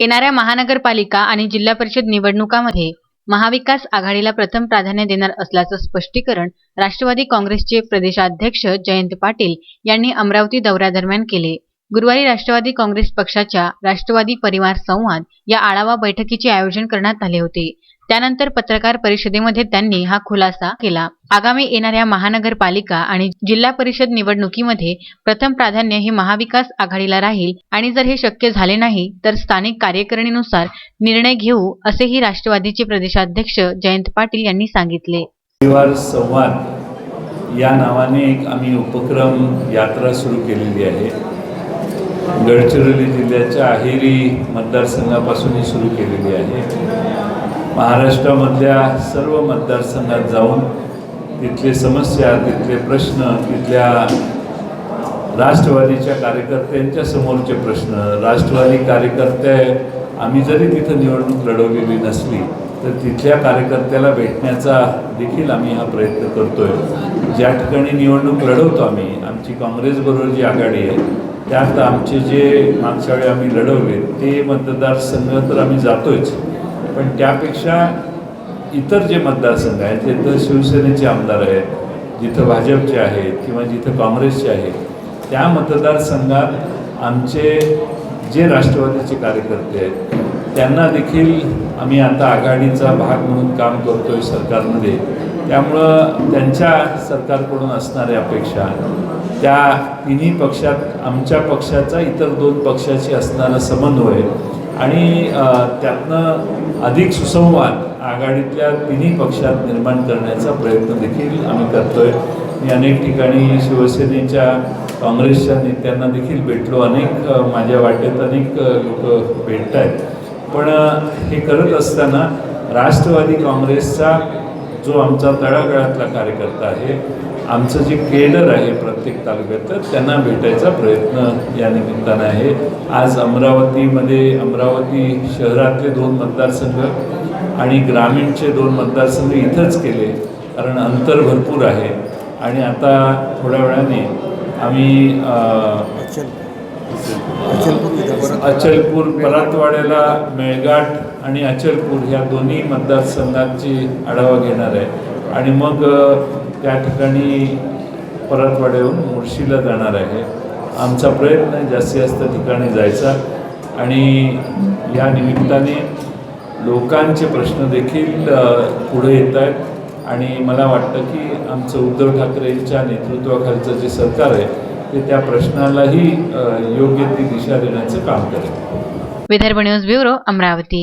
येणाऱ्या महानगरपालिका आणि जिल्हा परिषद निवडणुकामध्ये महाविकास आघाडीला प्रथम प्राधान्य देणार असल्याचं स्पष्टीकरण राष्ट्रवादी काँग्रेसचे प्रदेशाध्यक्ष जयंत पाटील यांनी अमरावती दौऱ्यादरम्यान केले. गुरुवारी राष्ट्रवादी काँग्रेस पक्षाच्या राष्ट्रवादी परिवार संवाद या आढावा बैठकीचे आयोजन करण्यात आले होते. त्यानंतर पत्रकार परिषदेमध्ये त्यांनी हा खुलासा केला. आगामी येणाऱ्या महानगरपालिका आणि जिल्हा परिषद निवडणुकीमध्ये प्रथम प्राधान्य हे महाविकास आघाडीला राहील आणि जर हे शक्य झाले नाही तर स्थानिक कार्यकारिणीनुसार निर्णय घेऊ असेही राष्ट्रवादीचे प्रदेशाध्यक्ष जयंत पाटील यांनी सांगितले. परिवार संवाद या नावाने एक आम्ही उपक्रम यात्रा सुरू केलेली आहे. गडचिरोली जिल्ह्याच्या अहेरी मतदारसंघापासून ही सुरू केलेली आहे. महाराष्ट्रामधल्या सर्व मतदारसंघात जाऊन तिथले समस्या तिथले प्रश्न तिथल्या राष्ट्रवादीच्या कार्यकर्त्यांच्या समोरचे प्रश्न राष्ट्रवादी कार्यकर्ते आम्ही जरी तिथं निवडणूक लढवलेली नसली तर तिथल्या कार्यकर्त्याला भेटण्याचा देखील आम्ही हा प्रयत्न करतोय. ज्या ठिकाणी निवडणूक लढवतो आम्ही आमची काँग्रेसबरोबर जी आघाडी आहे त्यात आमचे जे मागच्या वेळी आम्ही लढवले ते मतदारसंघ तर आम्ही जातोच पण त्यापेक्षा इतर जे मतदारसंघ आहेत जिथं शिवसेनेचे आमदार आहेत जिथं भाजपचे आहेत किंवा जिथं काँग्रेसचे आहेत त्या मतदारसंघात आमचे जे राष्ट्रवादीचे कार्यकर्ते आहेत त्यांना देखील आम्ही आता आघाडीचा भाग म्हणून काम करतो आहे सरकारमध्ये. त्यामुळं त्यांच्या सरकारकडून असणाऱ्या अपेक्षा त्या तिन्ही पक्षात आमच्या पक्षाचा इतर दोन पक्षाशी असणारा समन्वय आणि त्यातनं अधिक सुसंवाद आघाडीतल्या तिन्ही पक्षात निर्माण करण्याचा प्रयत्न देखील आम्ही करतोय. मी अनेक ठिकाणी शिवसेनेच्या काँग्रेसच्या नेत्यांना देखील भेटलो. अनेक माझ्या वाटेत अनेक लोक भेटत आहेत पण हे करत असताना राष्ट्रवादी काँग्रेसचा जो आमचा तळागाळातला कार्यकर्ता आहे आमचं जे केडर आहे प्रत्येक तालुक्यातलं त्यांना भेटायचा प्रयत्न या निमित्तानं आहे. आज अमरावतीमध्ये अमरावती शहरातले दोन मतदारसंघ आणि ग्रामीणचे दोन मतदारसंघ इथंच केले कारण अंतर भरपूर आहे. आणि आता थोड्या वेळाने आम्ही अचलपूर परतवाड्याला मेळघाट आणि अचलपूर ह्या दोन्ही मतदारसंघांची आढावा घेणार आहे. आणि मग त्या ठिकाणी परतवाड्याहून मुळशीला जाणार आहे. आमचा प्रयत्न आहे जास्तीत जास्त ठिकाणी जायचा. आणि या निमित्ताने लोकांचे प्रश्न देखील पुढे येत आहेत. आणि मला वाटतं की आमचं उद्धव ठाकरेंच्या नेतृत्वाखालचं जे सरकार आहे ते त्या प्रश्नालाही योग्य ती दिशा देण्याचं काम करेल. Vidarbha news bureau Amravati.